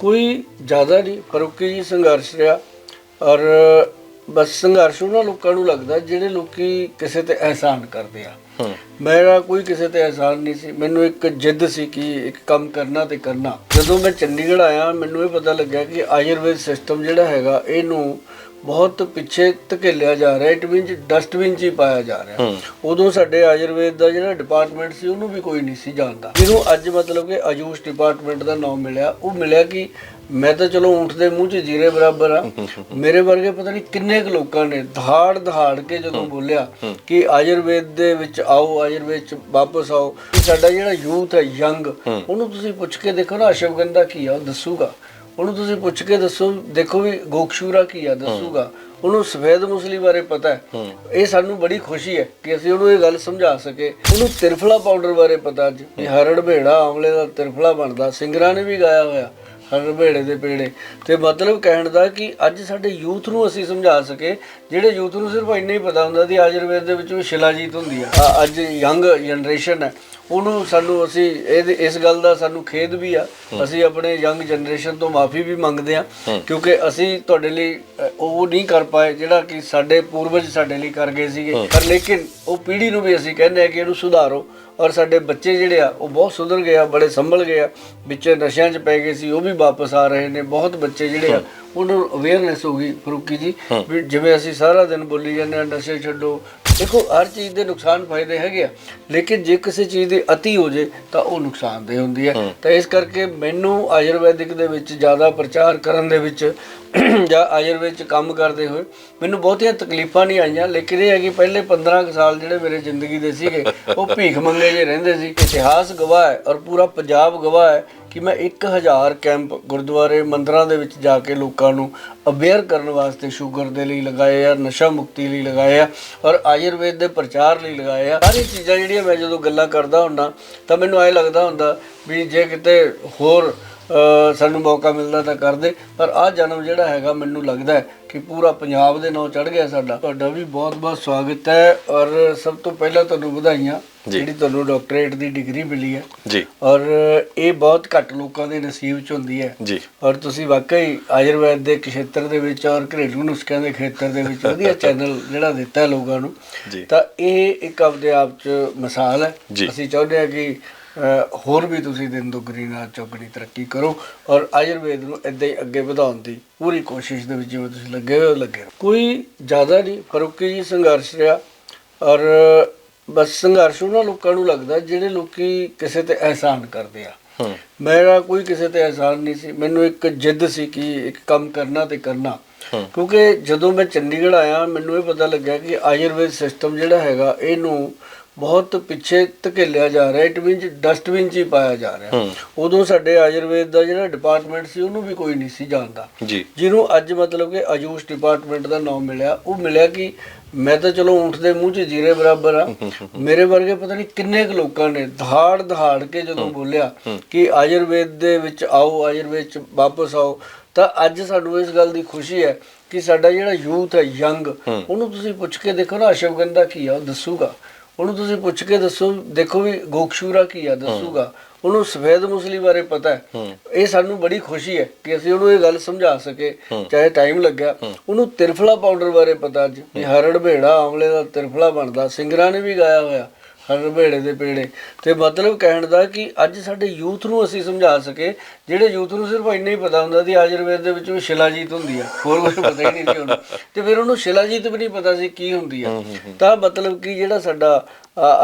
ਕੋਈ ਜ਼ਿਆਦਾ ਨਹੀਂ ਫਰੂਕੀ ਜੀ ਸੰਘਰਸ਼ ਰਿਹਾ? ਔਰ ਬਸ ਸੰਘਰਸ਼ ਉਹਨਾਂ ਲੋਕਾਂ ਨੂੰ ਲੱਗਦਾ ਜਿਹੜੇ ਲੋਕੀ ਕਿਸੇ ਤੇ ਅਹਿਸਾਨ ਕਰਦੇ ਆ। ਮੇਰਾ ਕੋਈ ਕਿਸੇ ਤੇ ਅਹਿਸਾਨ ਨਹੀਂ ਸੀ। ਮੈਨੂੰ ਇੱਕ ਜਿੱਦ ਸੀ ਕਿ ਇੱਕ ਕੰਮ ਕਰਨਾ ਤੇ ਕਰਨਾ। ਜਦੋਂ ਮੈਂ ਚੰਡੀਗੜ੍ਹ ਆਇਆ ਮੈਨੂੰ ਇਹ ਪਤਾ ਲੱਗਿਆ ਕਿ ਆਯੁਰਵੇਦ ਸਿਸਟਮ ਜਿਹੜਾ ਹੈਗਾ ਇਹਨੂੰ ਬਹੁਤ ਪਿੱਛੇ ਧਕੇਲਿਆ ਜਾ ਰਿਹਾ ਇਟ ਮੀਨਸ ਡਸਟਬਿਨ 'ਚ ਹੀ ਪਾਇਆ ਜਾ ਰਿਹਾ। ਉਦੋਂ ਸਾਡੇ ਆਯੁਰਵੇਦ ਦਾ ਜਿਹੜਾ ਡਿਪਾਰਟਮੈਂਟ ਸੀ ਉਹਨੂੰ ਵੀ ਕੋਈ ਨਹੀਂ ਸੀ ਜਾਣਦਾ। ਜਿਹਨੂੰ ਅੱਜ ਮਤਲਬ ਕਿ ਆਯੂਸ਼ ਡਿਪਾਰਟਮੈਂਟ ਦਾ ਨਾਮ ਮਿਲਿਆ ਉਹ ਮਿਲਿਆ ਕਿ ਮੈਂ ਤਾਂ ਚਲੋ ਊਂਠ ਦੇ ਮੂੰਹ 'ਚ ਜੀਰੇ ਬਰਾਬਰ ਆ। ਮੇਰੇ ਵਰਗੇ ਪਤਾ ਨਹੀਂ ਕਿੰਨੇ ਕੁ ਲੋਕਾਂ ਨੇ ਦਹਾੜ ਦਹਾੜ ਕੇ ਜਦੋਂ ਬੋਲਿਆ ਕਿ ਆਯੁਰਵੇਦ ਦੇ ਵਿੱਚ ਆਓ ਆਯੁਰਵੇਦ 'ਚ ਵਾਪਸ ਆਓ। ਸਾਡਾ ਜਿਹੜਾ ਯੂਥ ਹੈ ਯੰਗ ਉਹਨੂੰ ਤੁਸੀਂ ਪੁੱਛ ਕੇ ਦੇਖੋ ਨਾ ਅਸ਼ਵਗੰਧਾ ਕੀ ਆ ਉਹ ਦੱਸੂਗਾ। ਉਹਨੂੰ ਤੁਸੀਂ ਪੁੱਛ ਕੇ ਦੱਸੋ ਦੇਖੋ ਵੀ ਗੋਕਸ਼ੂਰਾ ਕੀ ਆ ਦੱਸੂਗਾ। ਉਹਨੂੰ ਸਫੇਦ ਮੁਸਲੀ ਬਾਰੇ ਪਤਾ ਹੈ। ਇਹ ਸਾਨੂੰ ਬੜੀ ਖੁਸ਼ੀ ਹੈ ਕਿ ਅਸੀਂ ਉਹਨੂੰ ਇਹ ਗੱਲ ਸਮਝਾ ਸਕੇ। ਉਹਨੂੰ ਤਿਰਫਲਾ ਪਾਊਡਰ ਬਾਰੇ ਪਤਾ ਅੱਜ ਵੀ ਹਰੜ ਭੇੜਾ ਆਮਲੇ ਦਾ ਤਿਰਫਲਾ ਬਣਦਾ। ਸਿੰਗਰਾਂ ਨੇ ਵੀ ਗਾਇਆ ਹੋਇਆ ਹਰੜ ਭੇੜੇ ਦੇ ਪੇੜੇ। ਤੇ ਮਤਲਬ ਕਹਿਣ ਦਾ ਕਿ ਅੱਜ ਸਾਡੇ ਯੂਥ ਨੂੰ ਅਸੀਂ ਸਮਝਾ ਸਕੇ ਜਿਹੜੇ ਯੂਥ ਨੂੰ ਸਿਰਫ ਇੰਨਾ ਹੀ ਪਤਾ ਹੁੰਦਾ ਕਿ ਆਯੁਰਵੇਦ ਦੇ ਵਿੱਚ ਵੀ ਸ਼ਿਲਾਜੀਤ ਹੁੰਦੀ ਆ ਅੱਜ ਯੰਗ ਜਨਰੇਸ਼ਨ ਹੈ ਉਹਨੂੰ ਸਾਨੂੰ ਅਸੀਂ ਇਹ ਇਸ ਗੱਲ ਦਾ ਸਾਨੂੰ ਖੇਦ ਵੀ ਆ। ਅਸੀਂ ਆਪਣੇ ਯੰਗ ਜਨਰੇਸ਼ਨ ਤੋਂ ਮਾਫੀ ਵੀ ਮੰਗਦੇ ਆ ਕਿਉਂਕਿ ਅਸੀਂ ਤੁਹਾਡੇ ਲਈ ਉਹ ਨਹੀਂ ਕਰ ਪਾਏ ਜਿਹੜਾ ਕਿ ਸਾਡੇ ਪੂਰਵਜ ਸਾਡੇ ਲਈ ਕਰ ਗਏ ਸੀਗੇ। ਪਰ ਲੇਕਿਨ ਉਹ ਪੀੜ੍ਹੀ ਨੂੰ ਵੀ ਅਸੀਂ ਕਹਿੰਦੇ ਆ ਕਿ ਇਹਨੂੰ ਸੁਧਾਰੋ। ਔਰ ਸਾਡੇ ਬੱਚੇ ਜਿਹੜੇ ਆ ਉਹ ਬਹੁਤ ਸੁਧਰ ਗਏ ਆ ਬੜੇ ਸੰਭਲ ਗਏ ਆ। ਵਿੱਚ ਨਸ਼ਿਆਂ 'ਚ ਪੈ ਗਏ ਸੀ ਉਹ ਵੀ ਵਾਪਸ ਆ ਰਹੇ ਨੇ। ਬਹੁਤ ਬੱਚੇ ਜਿਹੜੇ ਆ ਉਹਨਾਂ ਨੂੰ ਅਵੇਅਰਨੈਸ ਹੋ ਗਈ ਫਰੂਕੀ ਜੀ ਵੀ ਜਿਵੇਂ ਅਸੀਂ ਸਾਰਾ ਦਿਨ ਬੋਲੀ ਜਾਂਦੇ ਆ ਨਸ਼ੇ ਛੱਡੋ ਦੇਖੋ ਹਰ ਚੀਜ਼ ਦੇ ਨੁਕਸਾਨ ਫਾਇਦੇ ਹੈਗੇ ਆ ਲੇਕਿਨ ਜੇ ਕਿਸੇ ਚੀਜ਼ ਦੀ ਅਤੀ ਹੋ ਜੇ ਤਾਂ ਉਹ ਨੁਕਸਾਨਦੇਹ ਹੁੰਦੀ ਹੈ। ਤਾਂ ਇਸ ਕਰਕੇ ਮੈਨੂੰ ਆਯੁਰਵੈਦਿਕ ਦੇ ਵਿੱਚ ਜ਼ਿਆਦਾ ਪ੍ਰਚਾਰ ਕਰਨ ਦੇ ਵਿੱਚ ਜਾਂ ਆਯੁਰਵੇਦ ਚ ਕੰਮ ਕਰਦੇ ਹੋਏ, ਮੈਨੂੰ ਬਹੁਤੀਆਂ ਤਕਲੀਫਾਂ ਨਹੀਂ ਆਈਆਂ, ਲੇਕਿਨ ਇਹ ਹੈ ਕਿ ਪਹਿਲੇ 15 ਕੁ ਸਾਲ ਜਿਹੜੇ ਮੇਰੇ ਜ਼ਿੰਦਗੀ ਦੇ ਸੀਗੇ, ਉਹ ਭੀਖ ਮੰਗੇ ਜੇ ਰਹਿੰਦੇ ਸੀ, ਇਤਿਹਾਸ ਗਵਾਹ ਹੈ ਔਰ ਪੂਰਾ ਪੰਜਾਬ ਗਵਾਹ ਹੈ ਕਿ ਮੈਂ 1000 ਕੈਂਪ ਗੁਰਦੁਆਰੇ ਮੰਦਰਾਂ ਦੇ ਵਿੱਚ ਜਾ ਕੇ ਲੋਕਾਂ ਨੂੰ ਅਵੇਅਰ ਕਰਨ ਵਾਸਤੇ ਸ਼ੂਗਰ ਦੇ ਲਈ ਲਗਾਏ ਆ, ਨਸ਼ਾ ਮੁਕਤੀ ਲਈ ਲਗਾਏ ਆ ਔਰ ਆਯੁਰਵੇਦ ਦੇ ਪ੍ਰਚਾਰ ਲਈ ਲਗਾਏ ਆ। ਸਾਰੀ ਚੀਜ਼ਾਂ ਜਿਹੜੀਆਂ ਮੈਂ ਜਦੋਂ ਗੱਲਾਂ ਕਰਦਾ ਹੁੰਦਾ, ਤਾਂ ਮੈਨੂੰ ਐ ਲੱਗਦਾ ਹੁੰਦਾ ਵੀ ਜੇ ਕਿਤੇ ਹੋਰ ਸਾਨੂੰ ਮੌਕਾ ਮਿਲਦਾ ਤਾਂ ਕਰਦੇ ਪਰ ਆਹ ਜਨਮ ਜਿਹੜਾ ਹੈਗਾ ਮੈਨੂੰ ਲੱਗਦਾ ਕਿ ਪੂਰਾ ਪੰਜਾਬ ਦੇ ਨਾਂ ਚੜ ਗਿਆ ਸਾਡਾ। ਤੁਹਾਡਾ ਵੀ ਬਹੁਤ-ਬਹੁਤ ਸਵਾਗਤ ਹੈ ਔਰ ਸਭ ਤੋਂ ਪਹਿਲਾਂ ਤੁਹਾਨੂੰ ਵਧਾਈਆਂ। ਜਿਹੜੀ ਤੁਹਾਨੂੰ ਡਾਕਟਰੇਟ ਦੀ ਡਿਗਰੀ ਮਿਲੀ ਹੈ। ਜੀ। ਔਰ ਇਹ ਬਹੁਤ ਘੱਟ ਲੋਕਾਂ ਦੇ ਨਸੀਬ 'ਚ ਹੁੰਦੀ ਹੈ। ਜੀ। ਔਰ ਤੁਸੀਂ ਵਾਕਈ ਆਯੁਰਵੈਦ ਦੇ ਖੇਤਰ ਦੇ ਵਿੱਚ ਔਰ ਘਰੇਲੂ ਨੁਸਖਿਆਂ ਦੇ ਖੇਤਰ ਦੇ ਵਿੱਚ ਵਧੀਆ ਚੈਨਲ ਜਿਹੜਾ ਦਿੱਤਾ ਲੋਕਾਂ ਨੂੰ ਤਾਂ ਇਹ ਇੱਕ ਆਪਦੇ ਆਪ 'ਚ ਮਿਸਾਲ ਹੈ। ਅਸੀਂ ਚਾਹੁੰਦੇ ਹਾਂ ਕਿ ਹੋਰ ਵੀ ਤੁਸੀਂ ਦਿਨ ਦੁਗਣੀ ਨਾਲ ਚੌਗਣੀ ਤਰੱਕੀ ਕਰੋ ਔਰ ਆਯੁਰਵੇਦ ਨੂੰ ਇਦਾਂ ਹੀ ਅੱਗੇ ਵਧਾਉਣ ਦੀ ਪੂਰੀ ਕੋਸ਼ਿਸ਼ ਦੇ ਵਿੱਚ ਜਿਵੇਂ ਤੁਸੀਂ ਲੱਗੇ ਹੋ ਲੱਗੇ। ਕੋਈ ਜ਼ਿਆਦਾ ਨਹੀਂ ਫਰੂਕੀ ਜੀ ਸੰਘਰਸ਼ ਰਿਹਾ ਔਰ ਬਸ ਸੰਘਰਸ਼ ਉਹਨਾਂ ਲੋਕਾਂ ਨੂੰ ਲੱਗਦਾ ਜਿਹੜੇ ਲੋਕੀ ਕਿਸੇ ਤੇ ਅਹਿਸਾਨ ਕਰਦੇ ਆ। ਮੇਰਾ ਕੋਈ ਕਿਸੇ ਤੇ ਅਹਿਸਾਨ ਨਹੀਂ ਸੀ। ਮੈਨੂੰ ਇੱਕ ਜਿੱਦ ਸੀ ਕਿ ਇੱਕ ਕੰਮ ਕਰਨਾ ਤੇ ਕਰਨਾ। ਕਿਉਂਕਿ ਜਦੋਂ ਮੈਂ ਚੰਡੀਗੜ੍ਹ ਆਇਆ ਮੈਨੂੰ ਇਹ ਪਤਾ ਲੱਗਿਆ ਕਿ ਆਯੁਰਵੇਦ ਸਿਸਟਮ ਜਿਹੜਾ ਹੈਗਾ ਇਹਨੂੰ ਬਹੁਤ ਪਿੱਛੇ ਧਕੇਲਿਆ ਜਾ ਰਿਹਾ ਇਟ ਮੀਨਸ ਡਸਟਬਿਨ 'ਚ ਹੀ ਪਾਇਆ ਜਾ ਰਿਹਾ। ਉਦੋਂ ਸਾਡੇ ਆਯੁਰਵੇਦ ਦਾ ਜਿਹੜਾ ਡਿਪਾਰਟਮੈਂਟ ਸੀ ਉਹਨੂੰ ਵੀ ਕੋਈ ਨਹੀਂ ਸੀ ਜਾਣਦਾ। ਜਿਹਨੂੰ ਅੱਜ ਮਤਲਬ ਕਿ ਆਯੂਸ਼ ਡਿਪਾਰਟਮੈਂਟ ਦਾ ਨਾਮ ਮਿਲਿਆ ਉਹ ਮਿਲਿਆ ਕਿ ਮੈਂ ਤਾਂ ਚਲੋ ਊਂਠ ਦੇ ਮੂੰਹ 'ਚ ਜੀਰੇ ਬਰਾਬਰ ਆ। ਮੇਰੇ ਵਰਗੇ ਪਤਾ ਨਹੀਂ ਕਿੰਨੇ ਕੁ ਲੋਕਾਂ ਨੇ ਦਹਾੜ ਦਹਾੜ ਕੇ ਜਦੋਂ ਬੋਲਿਆ ਕਿ ਆਯੁਰਵੇਦ ਦੇ ਵਿੱਚ ਆਓ ਆਯੁਰਵੇਦ 'ਚ ਵਾਪਸ ਆਓ ਤਾਂ ਅੱਜ ਸਾਨੂੰ ਇਸ ਗੱਲ ਦੀ ਖੁਸ਼ੀ ਹੈ ਕਿ ਸਾਡਾ ਜਿਹੜਾ ਯੂਥ ਹੈ ਯੰਗ ਉਹਨੂੰ ਤੁਸੀਂ ਪੁੱਛ ਕੇ ਦੇਖੋ ਨਾ ਅਸ਼ਵਗੰਧਾ ਕੀ ਆ ਉਹ ਦੱਸੂਗਾ। ਉਹਨੂੰ ਤੁਸੀਂ ਪੁੱਛ ਕੇ ਦੱਸੋ ਦੇਖੋ ਵੀ ਗੋਕਸ਼ੂਰਾ ਕੀ ਆ ਦੱਸੂਗਾ। ਉਹਨੂੰ ਸਫੇਦ ਮੁਸਲੀ ਬਾਰੇ ਪਤਾ ਹੈ। ਇਹ ਸਾਨੂੰ ਬੜੀ ਖੁਸ਼ੀ ਹੈ ਕਿ ਅਸੀਂ ਉਹਨੂੰ ਇਹ ਗੱਲ ਸਮਝਾ ਸਕੇ ਚਾਹੇ ਟਾਈਮ ਲੱਗਿਆ। ਉਹਨੂੰ ਤਿਰਫਲਾ ਪਾਊਡਰ ਬਾਰੇ ਪਤਾ ਅੱਜ। ਵੀ ਹਰੜ ਭੇੜਾ ਆਮਲੇ ਦਾ ਤਿਰਫਲਾ ਬਣਦਾ। ਸਿੰਗਰਾਂ ਨੇ ਵੀ ਗਾਇਆ ਹੋਇਆ। ਹਰੜ ਭੇੜੇ ਦੇ ਪੇੜੇ ਤੇ ਮਤਲਬ ਕਹਿਣ ਦਾ ਕਿ ਅੱਜ ਸਾਡੇ ਯੂਥ ਨੂੰ ਅਸੀਂ ਸਮਝਾ ਸਕੇ ਜਿਹੜੇ ਯੂਥ ਨੂੰ ਸਿਰਫ ਇੰਨਾ ਹੀ ਪਤਾ ਹੁੰਦਾ ਕਿ ਆਯੁਰਵੇਦ ਦੇ ਵਿੱਚ ਵੀ ਸ਼ਿਲਾਜੀਤ ਹੁੰਦੀ ਆ ਹੋਰ ਕੁਝ ਪਤਾ ਹੀ ਨਹੀਂ ਸੀ ਉਹਨੂੰ। ਤੇ ਫਿਰ ਉਹਨੂੰ ਸ਼ਿਲਾਜੀਤ ਵੀ ਨਹੀਂ ਪਤਾ ਸੀ ਕੀ ਹੁੰਦੀ ਆ। ਤਾਂ ਮਤਲਬ ਕਿ ਜਿਹੜਾ ਸਾਡਾ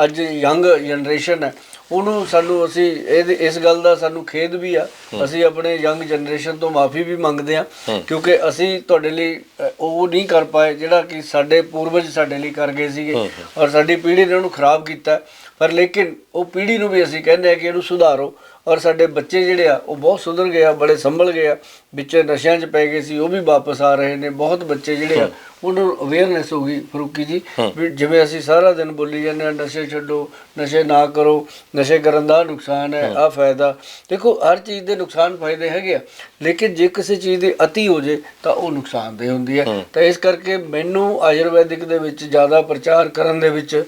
ਅੱਜ ਯੰਗ ਜਨਰੇਸ਼ਨ ਹੈ ਉਹਨੂੰ ਸਾਨੂੰ ਅਸੀਂ ਇਹ ਇਸ ਗੱਲ ਦਾ ਸਾਨੂੰ ਖੇਦ ਵੀ ਆ। ਅਸੀਂ ਆਪਣੇ ਯੰਗ ਜਨਰੇਸ਼ਨ ਤੋਂ ਮਾਫੀ ਵੀ ਮੰਗਦੇ ਆ ਕਿਉਂਕਿ ਅਸੀਂ ਤੁਹਾਡੇ ਲਈ ਅ, ਉਹ ਨਹੀਂ ਕਰ ਪਾਏ ਜਿਹੜਾ ਕਿ ਸਾਡੇ ਪੂਰਵਜ ਸਾਡੇ ਲਈ ਕਰ ਗਏ ਸੀਗੇ ਔਰ ਸਾਡੀ ਪੀੜ੍ਹੀ ਨੇ ਉਹਨੂੰ ਖਰਾਬ ਕੀਤਾ। ਪਰ ਲੇਕਿਨ ਉਹ ਪੀੜ੍ਹੀ ਨੂੰ ਵੀ ਅਸੀਂ ਕਹਿੰਦੇ ਆ ਕਿ ਇਹਨੂੰ ਸੁਧਾਰੋ। ਔਰ ਸਾਡੇ ਬੱਚੇ ਜਿਹੜੇ ਆ ਉਹ ਬਹੁਤ ਸੁਧਰ ਗਏ ਆ ਬੜੇ ਸੰਭਲ ਗਏ ਆ। ਵਿੱਚ ਨਸ਼ਿਆਂ 'ਚ ਪੈ ਗਏ ਸੀ ਉਹ ਵੀ ਵਾਪਸ ਆ ਰਹੇ ਨੇ। ਬਹੁਤ ਬੱਚੇ ਜਿਹੜੇ ਆ ਉਹਨਾਂ ਨੂੰ ਅਵੇਅਰਨੈਸ ਹੋ ਗਈ ਫਰੂਕੀ ਜੀ ਵੀ ਜਿਵੇਂ ਅਸੀਂ ਸਾਰਾ ਦਿਨ ਬੋਲੀ ਜਾਂਦੇ ਆ ਨਸ਼ੇ ਛੱਡੋ ਨਸ਼ੇ ਨਾ ਕਰੋ ਨਸ਼ੇ ਕਰਨ ਦਾ ਨੁਕਸਾਨ ਹੈ ਆ ਫਾਇਦਾ। ਦੇਖੋ ਹਰ ਚੀਜ਼ ਦੇ ਨੁਕਸਾਨ ਫਾਇਦੇ ਹੈਗੇ ਆ ਲੇਕਿਨ ਜੇ ਕਿਸੇ ਚੀਜ਼ ਦੀ ਅਤੀ ਹੋ ਜੇ ਤਾਂ ਉਹ ਨੁਕਸਾਨਦੇਹ ਹੁੰਦੀ ਹੈ। ਤਾਂ ਇਸ ਕਰਕੇ ਮੈਨੂੰ ਆਯੁਰਵੈਦਿਕ ਦੇ ਵਿੱਚ ਜ਼ਿਆਦਾ ਪ੍ਰਚਾਰ ਕਰਨ ਦੇ ਵਿੱਚ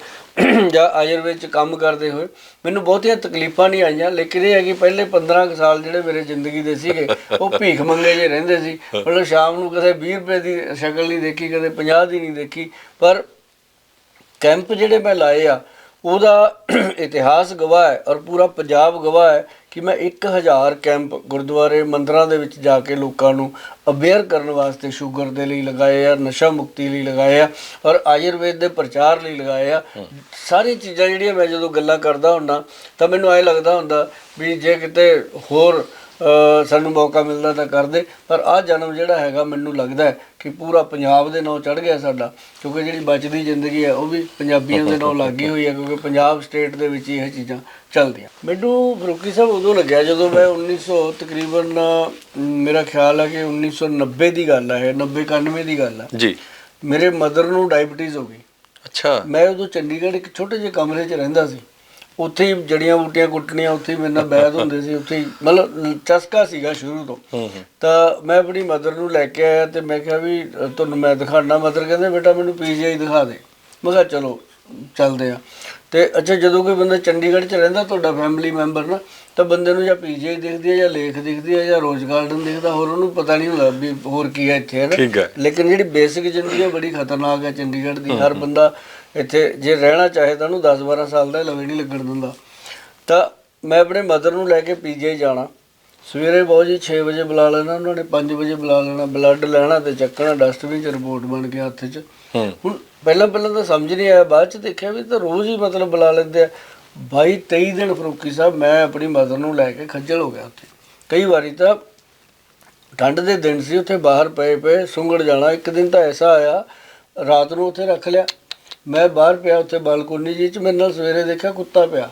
ਜਾਂ ਆਯੁਰਵੇਦ ਚ ਕੰਮ ਕਰਦੇ ਹੋਏ, ਮੈਨੂੰ ਬਹੁਤੀਆਂ ਤਕਲੀਫਾਂ ਨਹੀਂ ਆਈਆਂ, ਲੇਕਿਨ ਇਹ ਹੈ ਕਿ ਪਹਿਲੇ 15 ਕੁ ਸਾਲ ਜਿਹੜੇ ਮੇਰੇ ਜ਼ਿੰਦਗੀ ਦੇ ਸੀਗੇ, ਉਹ ਭੀਖ ਮੰਗੇ ਜੇ ਰਹਿੰਦੇ ਸੀ। ਮਤਲਬ ਸ਼ਾਮ ਨੂੰ ਕਦੇ 20 ਰੁਪਏ ਦੀ ਸ਼ਕਲ ਨਹੀਂ ਦੇਖੀ, ਕਦੇ 50 ਦੀ ਨਹੀਂ ਦੇਖੀ, ਪਰ ਕੈਂਪ ਜਿਹੜੇ ਮੈਂ ਲਾਏ ਆ, ਉਹਦਾ ਇਤਿਹਾਸ ਗਵਾਹ ਹੈ ਔਰ ਪੂਰਾ ਪੰਜਾਬ ਗਵਾਹ ਹੈ ਕਿ ਮੈਂ 1000 ਕੈਂਪ ਗੁਰਦੁਆਰੇ ਮੰਦਰਾਂ ਦੇ ਵਿੱਚ ਜਾ ਕੇ ਲੋਕਾਂ ਨੂੰ ਅਵੇਅਰ ਕਰਨ ਵਾਸਤੇ ਸ਼ੂਗਰ ਦੇ ਲਈ ਲਗਾਏ ਆ ਨਸ਼ਾ ਮੁਕਤੀ ਲਈ ਲਗਾਏ ਆ ਔਰ ਆਯੁਰਵੇਦ ਦੇ ਪ੍ਰਚਾਰ ਲਈ ਲਗਾਏ ਆ। ਸਾਰੀਆਂ ਚੀਜ਼ਾਂ ਜਿਹੜੀਆਂ ਮੈਂ ਜਦੋਂ ਗੱਲਾਂ ਕਰਦਾ ਹੁੰਦਾ ਤਾਂ ਮੈਨੂੰ ਐ ਲੱਗਦਾ ਹੁੰਦਾ ਵੀ ਜੇ ਕਿਤੇ ਹੋਰ ਸਾਨੂੰ ਮੌਕਾ ਮਿਲਦਾ ਤਾਂ ਕਰਦੇ। ਪਰ ਆਹ ਜਨਮ ਜਿਹੜਾ ਹੈਗਾ ਮੈਨੂੰ ਲੱਗਦਾ ਕਿ ਪੂਰਾ ਪੰਜਾਬ ਦੇ ਨਾਂ ਚੜ ਗਿਆ ਸਾਡਾ। ਕਿਉਂਕਿ ਜਿਹੜੀ ਬਚਦੀ ਜ਼ਿੰਦਗੀ ਹੈ ਉਹ ਵੀ ਪੰਜਾਬੀਆਂ ਦੇ ਨਾਂ ਲੱਗੀ ਹੋਈ ਹੈ ਕਿਉਂਕਿ ਪੰਜਾਬ ਸਟੇਟ ਦੇ ਵਿੱਚ ਇਹ ਚੀਜ਼ਾਂ ਚੱਲਦੀਆਂ। ਮੈਨੂੰ ਫਰੂਕੀ ਸਾਹਿਬ ਉਦੋਂ ਲੱਗਿਆ ਜਦੋਂ ਮੈਂ 1900 ਤਕਰੀਬਨ ਮੇਰਾ ਖਿਆਲ ਹੈ ਕਿ 1990 ਦੀ ਗੱਲ ਹੈ 90 91 ਦੀ ਗੱਲ ਹੈ। ਜੀ। ਮੇਰੇ ਮਦਰ ਨੂੰ ਡਾਇਬੀਟੀਜ਼ ਹੋ ਗਈ। ਅੱਛਾ। ਮੈਂ ਉਦੋਂ ਚੰਡੀਗੜ੍ਹ ਇੱਕ ਛੋਟੇ ਜਿਹੇ ਕਮਰੇ 'ਚ ਰਹਿੰਦਾ ਸੀ। ਉੱਥੇ ਹੀ ਜੜੀਆਂ ਬੂਟੀਆਂ ਕੁੱਟਣੀਆਂ ਉੱਥੇ ਹੀ ਮੇਰੇ ਨਾਲ ਬੈਦ ਹੁੰਦੇ ਸੀ ਉੱਥੇ ਹੀ ਮਤਲਬ ਚਸਕਾ ਸੀਗਾ ਸ਼ੁਰੂ ਤੋਂ। ਤਾਂ ਮੈਂ ਆਪਣੀ ਮਦਰ ਨੂੰ ਲੈ ਕੇ ਆਇਆ ਤੇ ਮੈਂ ਕਿਹਾ ਵੀ ਤੁਹਾਨੂੰ ਮੈਂ ਦਿਖਾਣਾ। ਮਦਰ ਕਹਿੰਦੇ ਬੇਟਾ ਮੈਨੂੰ ਪੀਜੀਆਈ ਦਿਖਾ ਦੇ। ਮੈਂ ਕਿਹਾ ਚਲੋ ਚੱਲਦੇ ਆ। ਤੇ ਅੱਛਾ ਜਦੋਂ ਕੋਈ ਬੰਦਾ ਚੰਡੀਗੜ੍ਹ 'ਚ ਰਹਿੰਦਾ ਤੁਹਾਡਾ ਫੈਮਿਲੀ ਮੈਂਬਰ ਨਾ ਤਾਂ ਬੰਦੇ ਨੂੰ ਜਾਂ ਪੀਜੀਆਈ ਦਿਖਦੀ ਹੈ ਜਾਂ ਲੇਖ ਦਿਖਦੀ ਹੈ ਜਾਂ ਰੋਜ਼ ਗਾਰਡਨ ਦਿਖਦਾ ਹੋਰ ਉਹਨੂੰ ਪਤਾ ਨਹੀਂ ਹੁੰਦਾ ਵੀ ਹੋਰ ਕੀ ਹੈ ਇੱਥੇ ਹੈ ਨਾ? ਲੇਕਿਨ ਜਿਹੜੀ ਬੇਸਿਕ ਜ਼ਿੰਦਗੀ ਹੈ ਬੜੀ ਖਤਰਨਾਕ ਹੈ ਚੰਡੀਗੜ੍ਹ ਦੀ। ਹਰ ਬੰਦਾ ਇੱਥੇ ਜੇ ਰਹਿਣਾ ਚਾਹੇ ਤਾਂ ਉਹਨੂੰ 10 12 ਸਾਲ ਦਾ ਲਵੇ ਨਹੀਂ ਲੱਗਣ ਦਿੰਦਾ। ਤਾਂ ਮੈਂ ਆਪਣੇ ਮਦਰ ਨੂੰ ਲੈ ਕੇ ਪੀਜੀਆਈ ਜਾਣਾ। ਸਵੇਰੇ ਬਹੁਤ ਜੀ 6 ਵਜੇ ਬੁਲਾ ਲੈਣਾ ਉਹਨਾਂ ਨੇ 5 ਵਜੇ ਬੁਲਾ ਲੈਣਾ ਬਲੱਡ ਲੈਣਾ ਤੇ ਚੱਕਣਾ ਡਸਟਬਿਨ ਚ ਰਿਪੋਰਟ ਬਣ ਕੇ ਹੱਥ 'ਚ। ਹੁਣ ਪਹਿਲਾਂ ਪਹਿਲਾਂ ਤਾਂ ਸਮਝ ਨਹੀਂ ਆਇਆ ਬਾਅਦ ਚ ਦੇਖਿਆ ਵੀ ਤਾਂ ਰੋਜ਼ ਹੀ ਮਤਲਬ ਬੁਲਾ ਲੈਂਦੇ ਆ। 22 23 ਦਿਨ ਫਰੂਕੀ ਸਾਹਿਬ ਮੈਂ ਆਪਣੀ ਮਦਰ ਨੂੰ ਲੈ ਕੇ ਖੱਜਲ ਹੋ ਗਿਆ ਉੱਥੇ। ਕਈ ਵਾਰੀ ਤਾਂ ਠੰਡ ਦੇ ਦਿਨ ਸੀ ਉੱਥੇ ਬਾਹਰ ਪਏ ਪਏ ਸੁੰਗੜ ਜਾਣਾ ਇੱਕ ਦਿਨ ਤਾਂ ਐਸਾ ਆਇਆ ਰਾਤ ਨੂੰ ਉੱਥੇ ਰੱਖ ਲਿਆ। ਮੈਂ ਬਾਹਰ ਪਿਆ ਉੱਥੇ ਬਾਲਕੋਨੀ ਜੀ ਚ ਮੇਰੇ ਨਾਲ ਸਵੇਰੇ ਦੇਖਿਆ ਕੁੱਤਾ ਪਿਆ।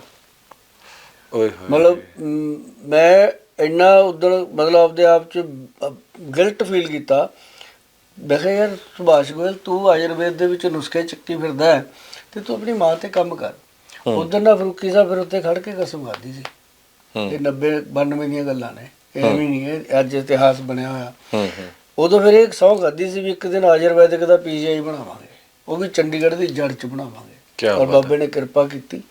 ਓਏ ਹੋਏ। ਮਤਲਬ ਮ, ਇੰਨਾ ਉਦੋਂ ਮਤਲਬ ਆਪਦੇ ਆਪ ਚ ਗਿਲਟ ਫੀਲ ਕੀਤਾ। ਕਿਹਾ ਯਾਰ ਸੁਭਾਸ਼ ਗੋਇਲ ਤੂੰ ਆਯੁਰਵੇਦ ਦੇ ਵਿੱਚ ਨੁਸਖੇ ਚੱਕੀ ਫਿਰਦਾ ਹੈ ਤੇ ਤੂੰ ਆਪਣੀ ਮਾਂ ਤੇ ਕੰਮ ਕਰ। ਉਦੋਂ ਨਾ ਫਰੂਕੀ ਸਾਹਿਬ ਫਿਰ ਉੱਥੇ ਖੜ ਕੇ ਕਸਮ ਖਾਦੀ ਸੀ। ਇਹ 90 92 ਦੀਆਂ ਗੱਲਾਂ ਨੇ। ਇਹ ਵੀ ਨਹੀਂ ਹੈ ਅੱਜ ਇਤਿਹਾਸ ਬਣਿਆ ਹੋਇਆ। ਹੂੰ ਹੂੰ। ਉਦੋਂ ਫਿਰ ਇੱਕ ਸੌਂ ਖਾਦੀ ਸੀ ਵੀ ਇੱਕ ਦਿਨ ਆਯੁਰਵੈਦਿਕ ਦਾ ਪੀਜੀਆਈ ਬਣਾਵਾਂਗੇ। ਉਹ ਵੀ ਚੰਡੀਗੜ੍ਹ ਦੀ ਜੜ ਚ ਬਣਾਵਾਂਗੇ। ਔਰ ਬਾਬੇ ਨੇ ਕਿਰਪਾ ਕੀਤੀ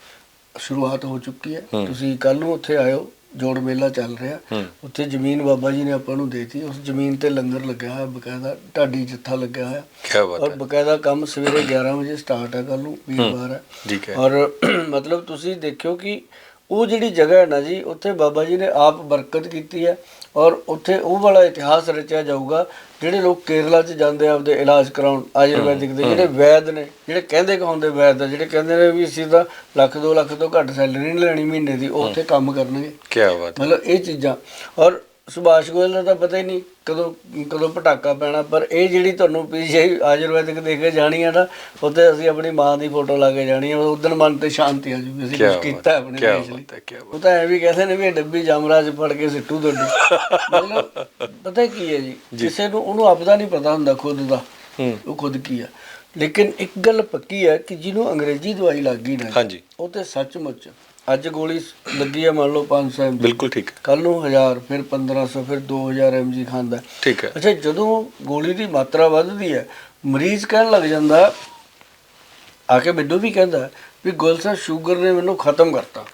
ਸ਼ੁਰੂਆਤ ਹੋ ਚੁੱਕੀ ਹੈ। ਹੂੰ। ਤੁਸੀਂ ਕੱਲ ਨੂੰ ਉੱਥੇ ਆਇਓ ਜੋੜ ਮੇਲਾ ਚੱਲ ਰਿਹਾ। ਹੂੰ। ਉੱਥੇ ਜ਼ਮੀਨ ਬਾਬਾ ਜੀ ਨੇ ਆਪਾਂ ਨੂੰ ਦੇਤੀ ਉਸ ਜ਼ਮੀਨ ਤੇ ਲੰਗਰ ਲੱਗਿਆ ਹੋਇਆ ਬਕਾਇਦਾ ਢਾਡੀ ਜੱਥਾ ਲੱਗਿਆ ਹੋਇਆ। ਕੀ ਬਾਤ ਔਰ ਹੈ। ਬਕਾਇਦਾ ਕੰਮ ਸਵੇਰੇ 11 ਵਜੇ ਸਟਾਰਟ ਹੈ ਕੱਲ ਨੂੰ ਵੀਰਵਾਰ ਹੈ ਠੀਕ ਹੈ। ਔਰ ਮਤਲਬ ਤੁਸੀਂ ਦੇਖਿਓ ਕਿ ਉਹ ਜਿਹੜੀ ਜਗ੍ਹਾ ਹੈ ਨਾ ਜੀ ਉੱਥੇ ਬਾਬਾ ਜੀ ਨੇ ਆਪ ਬਰਕਤ ਕੀਤੀ ਹੈ ਔਰ ਉੱਥੇ ਉਹ ਵਾਲਾ ਇਤਿਹਾਸ ਰਚਿਆ ਜਾਊਗਾ ਜਿਹੜੇ ਲੋਕ ਕੇਰਲਾ 'ਚ ਜਾਂਦੇ ਆ ਆਪਦੇ ਇਲਾਜ ਕਰਾਉਣ ਆਯੁਰਵੈਦਿਕ ਦੇ ਜਿਹੜੇ ਵੈਦ ਨੇ ਜਿਹੜੇ ਕਹਿੰਦੇ ਕਹਾਉਂਦੇ ਵੈਦ ਆ ਜਿਹੜੇ ਕਹਿੰਦੇ ਨੇ ਵੀ ਅਸੀਂ ਤਾਂ ਲੱਖ 2 ਲੱਖ ਤੋਂ ਘੱਟ ਸੈਲਰੀ ਨਹੀਂ ਲੈਣੀ ਮਹੀਨੇ ਦੀ ਉਹ ਉੱਥੇ ਕੰਮ ਕਰਨਗੇ। ਕੀ ਬਾਤ ਮਤਲਬ ਇਹ ਚੀਜ਼ਾਂ ਔਰ ਸੁਭਾਸ਼ ਗੋਇਲ ਦਾ ਤਾਂ ਪਤਾ ਹੀ ਨਹੀਂ ਕਦੋਂ ਕਦੋਂ ਪਟਾਕਾ ਪੈਣਾ ਪਰ ਇਹ ਜਿਹੜੀ ਤੁਹਾਨੂੰ ਪੀਜੀਆਈ ਆਯੁਰਵੈਦਿਕ ਦੇ ਕੇ ਜਾਣੀ ਹੈ ਨਾ ਉੱਥੇ ਅਸੀਂ ਆਪਣੀ ਮਾਂ ਦੀ ਫੋਟੋ ਲਾ ਕੇ ਜਾਣੀ ਹੈ ਉਦੋਂ ਮਨ ਤੇ ਸ਼ਾਂਤੀ ਆ ਜੂਗੀ ਅਸੀਂ ਕੁਝ ਕੀਤਾ ਆਪਣੇ ਦੇਸ਼ ਲਈ। ਬਾਤ ਹੈ ਕੀ ਉਹ ਤਾਂ ਐ ਵੀ ਕਹਿੰਦੇ ਨੇ ਵੀ ਡੱਬੀ ਜਮਰਾਜ ਫੜ ਕੇ ਸਿੱਟੂ ਮਤਲਬ ਪਤਾ ਕੀ ਹੈ ਜੀ ਕਿਸੇ ਨੂੰ ਉਹਨੂੰ ਆਪਦਾ ਨਹੀਂ ਪਤਾ ਹੁੰਦਾ ਖੁਦ ਦਾ ਉਹ ਖੁਦ ਕੀ ਆ। ਲੇਕਿਨ ਇੱਕ ਗੱਲ ਪੱਕੀ ਹੈ ਕਿ ਜਿਹਨੂੰ ਅੰਗਰੇਜ਼ੀ ਦਵਾਈ ਲੱਗ ਨਾ ਹਾਂਜੀ। ਉਹ ਤੇ ਸੱਚਮੁੱਚ ਅੱਜ ਗੋਲੀ ਲੱਗੀ ਹੈ ਮੰਨ ਲਓ 500 mg ਬਿਲਕੁਲ ਠੀਕ ਹੈ। ਕੱਲ ਨੂੰ 1000 ਫਿਰ 1500 ਫਿਰ 2000 mg ਖਾਂਦਾ। ਠੀਕ ਹੈ। ਅੱਛਾ ਜਦੋਂ ਗੋਲੀ ਦੀ ਮਾਤਰਾ ਵੱਧਦੀ ਹੈ ਮਰੀਜ਼ ਕਹਿਣ ਲੱਗ ਜਾਂਦਾ ਆ ਕੇ ਮੈਨੂੰ ਵੀ ਕਹਿੰਦਾ ਵੀ ਗੋਲ ਸਾਹਿਬ ਸ਼ੂਗਰ ਨੇ ਮੈਨੂੰ ਖਤਮ ਕਰਤਾ।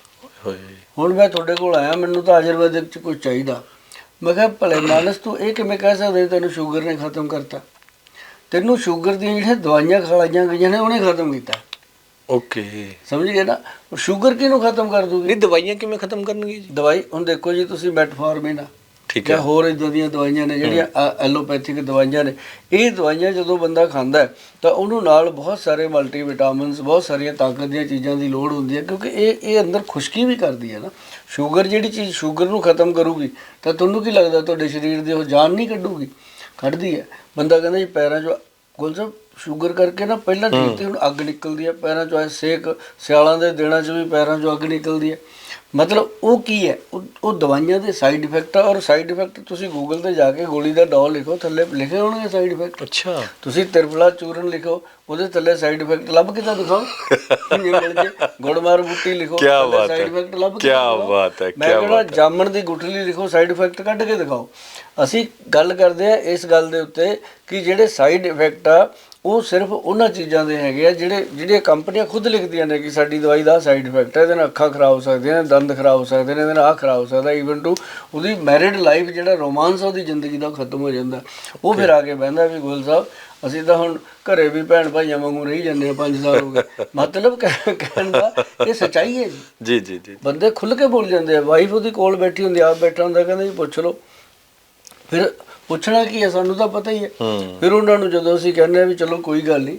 ਹੋਏ। ਹੁਣ ਮੈਂ ਤੁਹਾਡੇ ਕੋਲ ਆਇਆ ਮੈਨੂੰ ਤਾਂ ਆਯੁਰਵੈਦਿਕ ਚ ਕੁਝ ਚਾਹੀਦਾ। ਮੈਂ ਕਿਹਾ ਭਲੇ ਮਾਨਸ ਤੂੰ ਇਹ ਕਿਵੇਂ ਕਹਿ ਸਕਦੇ ਤੈਨੂੰ ਸ਼ੂਗਰ ਨੇ ਖਤਮ ਕਰਤਾ? ਤੈਨੂੰ ਸ਼ੂਗਰ ਦੀਆਂ ਜਿਹੜੀਆਂ ਦਵਾਈਆਂ ਖਿਲਾਈਆਂ ਗਈਆਂ ਨੇ ਉਹਨੇ ਖਤਮ ਕੀਤਾ। ਓਕੇ। ਸਮਝ ਗਏ ਨਾ? ਸ਼ੂਗਰ ਕਿਹਨੂੰ ਖਤਮ ਕਰ ਦੂਗੀ? ਨਹੀਂ ਦਵਾਈਆਂ ਕਿਵੇਂ ਖਤਮ ਕਰਨਗੇ ਜੀ? ਦਵਾਈ ਹੁਣ ਦੇਖੋ ਜੀ ਤੁਸੀਂ ਮੈਟਫੋਰਮਿਨ ਆ। ਠੀਕ ਹੈ। ਹੋਰ ਇਦਾਂ ਦੀਆਂ ਦਵਾਈਆਂ ਨੇ ਜਿਹੜੀਆਂ ਐਲੋਪੈਥਿਕ ਦਵਾਈਆਂ ਨੇ। ਇਹ ਦਵਾਈਆਂ ਜਦੋਂ ਬੰਦਾ ਖਾਂਦਾ ਤਾਂ ਉਹਨੂੰ ਨਾਲ ਬਹੁਤ ਸਾਰੇ ਮਲਟੀ ਵਿਟਾਮਿਨਸ ਬਹੁਤ ਸਾਰੀਆਂ ਤਾਕਤ ਦੀਆਂ ਚੀਜ਼ਾਂ ਦੀ ਲੋੜ ਹੁੰਦੀ ਹੈ ਕਿਉਂਕਿ ਇਹ ਇਹ ਅੰਦਰ ਖੁਸ਼ਕੀ ਵੀ ਕਰਦੀ ਹੈ ਨਾ। ਸ਼ੂਗਰ ਜਿਹੜੀ ਚੀਜ਼ ਸ਼ੂਗਰ ਨੂੰ ਖਤਮ ਕਰੂਗੀ ਤਾਂ ਤੁਹਾਨੂੰ ਕੀ ਲੱਗਦਾ ਤੁਹਾਡੇ ਸਰੀਰ ਦੇ ਉਹ ਜਾਨ ਨਹੀਂ ਕੱਢੂਗੀ? ਕੱਢਦੀ ਹੈ। ਬੰਦਾ ਕਹਿੰਦਾ ਜੀ ਪੈਰਾਂ 'ਚ ਗੁਲ ਸਾਹਿਬ ਸ਼ੂਗਰ ਕਰਕੇ ਨਾ ਪਹਿਲਾਂ ਠੀਕ ਤੇ ਹੁਣ ਅੱਗ ਨਿਕਲਦੀ ਹੈ ਪੈਰਾਂ ਚੋਂ ਐ ਸੇਕ ਸਿਆਲਾਂ ਦੇ ਦਿਨਾਂ 'ਚ ਵੀ ਪੈਰਾਂ ਚੋਂ ਅੱਗ ਨਿਕਲਦੀ ਹੈ ਮਤਲਬ ਉਹ ਕੀ ਹੈ ਉਹ ਦਵਾਈਆਂ ਦੇ ਸਾਈਡ ਇਫੈਕਟ ਆ ਔਰ ਸਾਈਡ ਇਫੈਕਟ ਤੁਸੀਂ ਗੂਗਲ ਤੇ ਜਾ ਕੇ ਗੋਲੀ ਦਾ ਡੋਲ ਲਿਖੋ ਥੱਲੇ ਲਿਖੇ ਹੋਣਗੇ ਸਾਈਡ ਇਫੈਕਟ ਅੱਛਾ ਤੁਸੀਂ ਤਿਰਪਲਾ ਚੂਰਨ ਲਿਖੋ ਉਹਦੇ ਥੱਲੇ ਸਾਈਡ ਇਫੈਕਟ ਲੱਭ ਕੇ ਤਾਂ ਦਿਖਾਓ ਗੁੜਮਾਰ ਬੂਟੀ ਲਿਖੋ ਥੱਲੇ ਬਾਤ ਹੈ। side effect ਲੱਭ ਕੇ ਦਿਖਾਓ। ਬਾਤ ਹੈ, ਮੈਂ ਕਹਿੰਦਾ ਬਾਤ ਹੈ। ਜਾਮਣ ਦੀ ਗੁਠਲੀ ਲਿਖੋ ਸਾਈਡ ਇਫੈਕਟ ਕੱਢ ਕੇ ਦਿਖਾਓ ਅਸੀਂ ਗੱਲ ਕਰਦੇ ਆ ਇਸ ਗੱਲ ਦੇ ਉੱਤੇ ਕਿ ਜਿਹੜੇ ਸਾਈਡ ਇਫੈਕਟ ਆ ਉਹ ਸਿਰਫ ਉਹਨਾਂ ਚੀਜ਼ਾਂ ਦੇ ਹੈਗੇ ਆ ਜਿਹੜੇ ਜਿਹੜੀਆਂ ਕੰਪਨੀਆਂ ਖੁਦ ਲਿਖਦੀਆਂ ਨੇ ਕਿ ਸਾਡੀ ਦਵਾਈ ਦਾ ਸਾਈਡ ਇਫੈਕਟ ਹੈ ਇਹਦੇ ਨਾਲ ਅੱਖਾਂ ਖਰਾਬ ਹੋ ਸਕਦੀਆਂ ਨੇ ਦੰਦ ਖਰਾਬ ਹੋ ਸਕਦੇ ਨੇ ਇਹਦੇ ਨਾਲ ਆਹ ਖਰਾਬ ਹੋ ਸਕਦਾ ਈਵਨ ਟੂ ਉਹਦੀ ਮੈਰਿਡ ਲਾਈਫ ਜਿਹੜਾ ਰੋਮਾਂਸ ਉਹਦੀ ਜ਼ਿੰਦਗੀ ਦਾ ਖਤਮ ਹੋ ਜਾਂਦਾ। ਉਹ ਫਿਰ ਆ ਕੇ ਬਹਿੰਦਾ ਵੀ ਗੋਲ ਸਾਹਿਬ ਅਸੀਂ ਤਾਂ ਹੁਣ ਘਰੇ ਵੀ ਭੈਣ ਭਾਈਆਂ ਵਾਂਗੂ ਰਹੀ ਜਾਂਦੇ ਆ 5 ਸਾਲ ਹੋ ਗਏ। ਮਤਲਬ ਕਹਿ- ਕਹਿਣ ਦਾ ਇਹ ਸੱਚਾਈ ਹੈ ਜੀ। ਜੀ ਜੀ ਜੀ। ਬੰਦੇ ਖੁੱਲ ਕੇ ਬੋਲ ਜਾਂਦੇ ਆ ਵਾਈਫ ਉਹਦੀ ਕੋਲ ਬੈਠੀ ਹੁੰਦੀ ਆਪ ਬੈਠਾ ਹੁੰਦਾ ਕਹਿੰਦਾ ਜੀ ਪੁੱਛ ਲਓ। ਫਿਰ ਪੁੱਛਣਾ ਕੀ ਹੈ ਸਾਨੂੰ ਤਾਂ ਪਤਾ ਹੀ ਹੈ। ਫਿਰ ਉਹਨਾਂ ਨੂੰ ਜਦੋਂ ਅਸੀਂ ਕਹਿੰਦੇ ਆ ਵੀ ਚਲੋ ਕੋਈ ਗੱਲ ਨਹੀਂ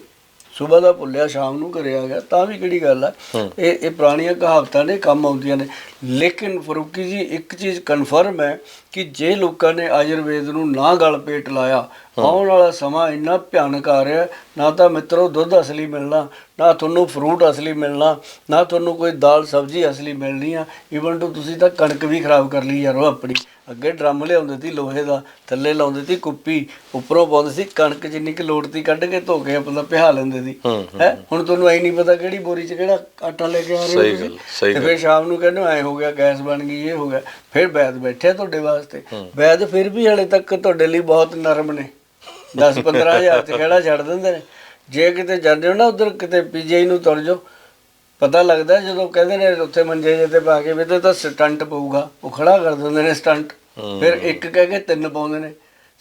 ਸਵੇਰ ਦਾ ਭੁੱਲਿਆ ਸ਼ਾਮ ਨੂੰ ਘਰੇ ਆ ਗਿਆ ਤਾਂ ਵੀ ਕਿਹੜੀ ਗੱਲ ਆ? ਇਹ ਇਹ ਪੁਰਾਣੀਆਂ ਕਹਾਵਤਾਂ ਨੇ ਕੰਮ ਆਉਂਦੀਆਂ ਨੇ। ਲੇਕਿਨ ਫਰੂਕੀ ਜੀ ਇੱਕ ਚੀਜ਼ ਕਨਫਰਮ ਹੈ ਕਿ ਜੇ ਲੋਕਾਂ ਨੇ ਆਯੁਰਵੇਦ ਨੂੰ ਨਾ ਗਲ ਪੇਟ ਲਾਇਆ ਆਉਣ ਵਾਲਾ ਸਮਾਂ ਇੰਨਾ ਭਿਆਨਕ ਆ ਰਿਹਾ ਨਾ ਤਾਂ ਮਿੱਤਰੋ ਦੁੱਧ ਅਸਲੀ ਮਿਲਣਾ ਨਾ ਤੁਹਾਨੂੰ ਫਰੂਟ ਅਸਲੀ ਮਿਲਣਾ ਨਾ ਤੁਹਾਨੂੰ ਕੋਈ ਦਾਲ ਸਬਜ਼ੀ ਅਸਲੀ ਮਿਲਣੀ ਆ। ਈਵਨ ਟੂ ਤੁਸੀਂ ਤਾਂ ਕਣਕ ਵੀ ਖਰਾਬ ਕਰ ਲਈ ਯਾਰੋ ਆਪਣੀ। ਅੱਗੇ ਡਰਮ ਲਿਆਉਂਦੇ ਸੀ ਲੋਹੇ ਦਾ ਥੱਲੇ ਲਾਉਂਦੇ ਸੀ ਕੁੱਪੀ ਉੱਪਰੋਂ ਪਾਉਂਦੇ ਸੀ ਕਣਕ ਜਿੰਨੀ ਕਿ ਲੋੜ ਤੀ ਕੱਢ ਕੇ ਧੋ ਕੇ ਆਪਣਾ ਪਿਹਾ ਲੈਂਦੇ ਸੀ। ਹੂੰ, ਹੁਣ ਤੁਹਾਨੂੰ ਐ ਨਹੀਂ ਪਤਾ ਕਿਹੜੀ ਬੋਰੀ 'ਚ ਕਿਹੜਾ ਆਟਾ ਲੈ ਕੇ ਆ ਰਹੇ ਹੋ ਸਹੀ। ਗੱਲ, ਸਹੀ ਫਿਰ ਸ਼ਾਮ ਨੂੰ ਕਹਿੰਦੇ ਐ ਹੋ ਗਿਆ ਗੈਸ ਬਣ ਗਈ ਇਹ ਹੋ ਗਿਆ। ਫਿਰ ਵੈਦ ਬੈਠੇ ਤੁਹਾਡੇ ਵਾਸਤੇ। ਵੈਦ ਫਿਰ ਵੀ ਹਲੇ ਤੱਕ ਤੁਹਾਡੇ ਲਈ ਬਹੁਤ ਨਰਮ ਨੇ। 10 15000 ਚ ਕਿਹੜਾ ਛੱਡ ਦਿੰਦੇ ਨੇ। ਜੇ ਕਿਤੇ ਜਾਂਦੇ ਹੋ ਨਾ ਉਧਰ ਕਿਤੇ ਪੀਜੀਆਈ ਨੂੰ ਤੁਰ ਜਾਓ ਪਤਾ ਲੱਗਦਾ ਜਦੋਂ ਕਹਿੰਦੇ ਨੇ ਉੱਥੇ ਮੰਜੇ ਜੇ ਤੇ ਪਾ ਕੇ ਵੀ ਤੇ ਤਾਂ ਸਟੰਟ ਪਊਗਾ ਉਹ ਖੜਾ ਕਰ ਦਿੰਦੇ ਨੇ ਸਟੰਟ। ਫਿਰ ਇੱਕ ਕਹਿ ਕੇ ਤਿੰਨ ਪਾਉਂਦੇ ਨੇ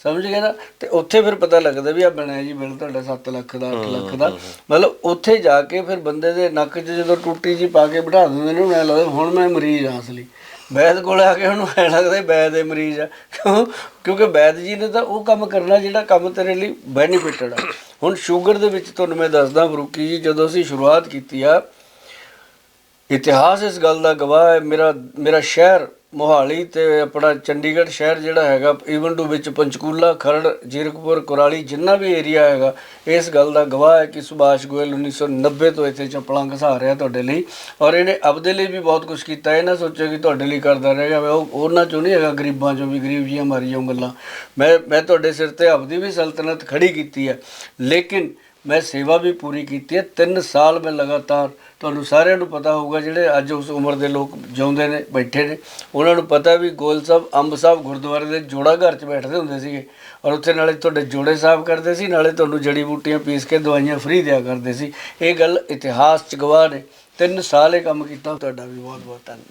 ਸਮਝ ਗਏ ਨਾ? ਤੇ ਉੱਥੇ ਫਿਰ ਪਤਾ ਲੱਗਦਾ ਵੀ ਆ ਬਣਿਆ ਜੀ ਬਿੱਲ ਤੁਹਾਡਾ 7 ਲੱਖ ਦਾ 8 ਲੱਖ ਦਾ। ਮਤਲਬ ਉੱਥੇ ਜਾ ਕੇ ਫਿਰ ਬੰਦੇ ਦੇ ਨੱਕ 'ਚ ਜਦੋਂ ਟੂਟੀ ਜੀ ਪਾ ਕੇ ਬਿਠਾ ਦਿੰਦੇ ਨੇ ਉਹਨੂੰ ਲੱਗਦਾ ਹੁਣ ਮੈਂ ਮਰੀਜ਼ ਆ ਅਸਲੀ। ਵੈਦ ਕੋਲ ਆ ਕੇ ਉਹਨੂੰ ਐ ਲੱਗਦਾ ਵੈਦ ਦੇ ਮਰੀਜ਼ ਆ। ਕਿਉਂ? ਕਿਉਂਕਿ ਵੈਦ ਜੀ ਨੇ ਤਾਂ ਉਹ ਕੰਮ ਕਰਨਾ ਜਿਹੜਾ ਕੰਮ ਤੇਰੇ ਲਈ ਬੈਨੀਫਿਟਡ ਆ। ਹੁਣ ਸ਼ੂਗਰ ਦੇ ਵਿੱਚ ਤੁਹਾਨੂੰ ਮੈਂ ਦੱਸਦਾ ਫਰੂਕੀ ਜੀ ਜਦੋਂ ਅਸੀਂ ਸ਼ੁਰੂਆਤ ਕੀਤੀ ਆ ਇਤਿਹਾਸ ਇਸ ਗੱਲ ਦਾ ਗਵਾਹ ਹੈ ਮੇਰਾ ਮੇਰਾ ਸ਼ਹਿਰ ਮੋਹਾਲੀ ਤੇ ਆਪਣਾ ਚੰਡੀਗੜ੍ਹ ਸ਼ਹਿਰ ਜਿਹੜਾ ਹੈਗਾ ਈਵਨ ਟੂ ਵਿੱਚ ਪੰਚਕੂਲਾ, ਖਰੜ, ਜੀਰਕਪੁਰ, ਕੁਰਾਲੀ ਜਿੰਨਾ ਵੀ ਏਰੀਆ ਹੈਗਾ, ਇਸ ਗੱਲ ਦਾ ਗਵਾਹ ਹੈ ਕਿ ਸੁਭਾਸ਼ ਗੋਇਲ 1990 ਤੋਂ ਇੱਥੇ ਚੱਪਲਾਂ ਘਸਾ ਰਿਹਾ ਤੁਹਾਡੇ ਲਈ ਔਰ ਇਹਨੇ ਆਪਦੇ ਲਈ ਵੀ ਬਹੁਤ ਕੁਝ ਕੀਤਾ। ਇਹ ਨਾ ਸੋਚਿਆ ਕਿ ਤੁਹਾਡੇ ਲਈ ਕਰਦਾ ਰਹੇਗਾ ਮੈਂ ਉਹ ਉਹਨਾਂ ਚੋਂ ਨਹੀਂ ਹੈਗਾ, ਗਰੀਬਾਂ ਚੋਂ ਵੀ, ਗਰੀਬ ਜੀਆਂ ਮਾਰੀ ਜਾਉਂ ਗੱਲਾਂ। ਮੈਂ ਮੈਂ ਤੁਹਾਡੇ ਸਿਰ ਤੇ ਆਪਦੀ ਵੀ ਸਲਤਨਤ ਖੜੀ ਕੀਤੀ ਹੈ। ਲੇਕਿਨ ਮੈਂ ਸੇਵਾ ਵੀ ਪੂਰੀ ਕੀਤੀ ਹੈ 3 ਸਾਲ ਮੈਂ ਲਗਾਤਾਰ, ਤੁਹਾਨੂੰ ਸਾਰਿਆਂ ਨੂੰ ਪਤਾ ਹੋਊਗਾ ਜਿਹੜੇ ਅੱਜ ਉਸ ਉਮਰ ਦੇ ਲੋਕ ਜਿਉਂਦੇ ਨੇ, ਬੈਠੇ ਨੇ, ਉਹਨਾਂ ਨੂੰ ਪਤਾ ਵੀ ਗੋਲ ਸਾਹਿਬ, ਅੰਬ ਸਾਹਿਬ ਗੁਰਦੁਆਰੇ ਦੇ ਜੋੜਾ ਘਰ 'ਚ ਬੈਠਦੇ ਹੁੰਦੇ ਸੀਗੇ ਔਰ ਉੱਥੇ ਨਾਲੇ ਤੁਹਾਡੇ ਜੋੜੇ ਸਾਫ਼ ਕਰਦੇ ਸੀ, ਨਾਲੇ ਤੁਹਾਨੂੰ ਜੜੀ ਬੂਟੀਆਂ ਪੀਸ ਕੇ ਦਵਾਈਆਂ ਫ੍ਰੀ ਦਿਆ ਕਰਦੇ ਸੀ। ਇਹ ਗੱਲ ਇਤਿਹਾਸ 'ਚ ਗਵਾਹ ਨੇ। 3 ਸਾਲ ਇਹ ਕੰਮ ਕੀਤਾ, ਤੁਹਾਡਾ ਵੀ ਬਹੁਤ ਬਹੁਤ ਧੰਨਵਾਦ।